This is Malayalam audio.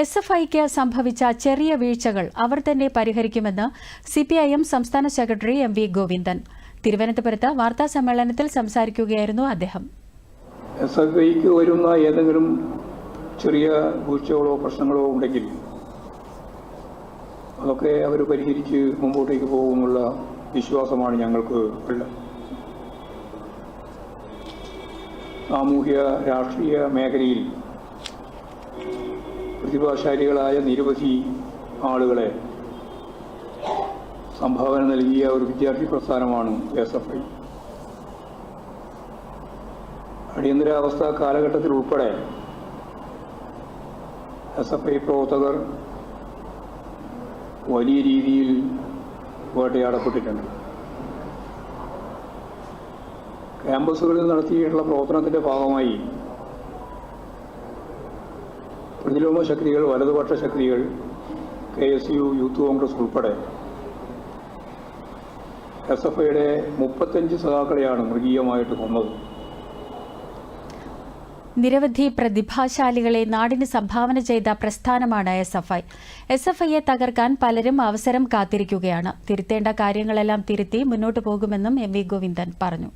എസ് എഫ് ഐക്ക് സംഭവിച്ച ചെറിയ വീഴ്ചകൾ അവർ തന്നെ പരിഹരിക്കുമെന്ന് സിപിഐഎം സംസ്ഥാന സെക്രട്ടറി എം വി ഗോവിന്ദൻ. തിരുവനന്തപുരത്ത് വാർത്താ സമ്മേളനത്തിൽ സംസാരിക്കുകയായിരുന്നു അദ്ദേഹം. എസ് എഫ് ഐക്ക് വരുന്ന ഏതെങ്കിലും ചെറിയ വീഴ്ചകളോ പ്രശ്നങ്ങളോ ഉണ്ടെങ്കിൽ അതൊക്കെ അവർ പരിഹരിച്ച് മുമ്പോട്ടേക്ക് പോകുമെന്നുള്ള വിശ്വാസമാണ് ഞങ്ങൾക്ക് ഉള്ളത്. സാമൂഹ്യ രാഷ്ട്രീയ മേഖലയിൽ പ്രതിഭാശാലികളായ നിരവധി ആളുകളെ സംഭാവന നൽകിയ ഒരു വിദ്യാർത്ഥി പ്രസ്ഥാനമാണ് എസ് എഫ് ഐ. അടിയന്തരാവസ്ഥ കാലഘട്ടത്തിൽ ഉൾപ്പെടെ എസ് എഫ് ഐ പ്രവർത്തകർ വലിയ രീതിയിൽ വേട്ടയാടപ്പെട്ടിട്ടുണ്ട്. ക്യാമ്പസുകളിൽ നടത്തിയിട്ടുള്ള പ്രവർത്തനത്തിന്റെ ഭാഗമായി പ്രതിലോമ ശക്തികൾ വലതുപക്ഷ ശക്തികൾ K S U youth congress ഉൾപ്പെടെ. എസ് എഫ് ഐയുടെ മുപ്പത്തഞ്ച് സഖാക്കളെയാണ് മൃഗീയമായിട്ട് കൊന്നത്. നിരവധി പ്രതിഭാശാലികളെ നാടിന് സംഭാവന ചെയ്ത പ്രസ്ഥാനമാണ് S F I. S F ഐയെ തകർക്കാൻ പലരും അവസരം കാത്തിരിക്കുകയാണ്. തിരുത്തേണ്ട കാര്യങ്ങളെല്ലാം തിരുത്തി മുന്നോട്ടു പോകുമെന്നും എം വി ഗോവിന്ദൻ പറഞ്ഞു.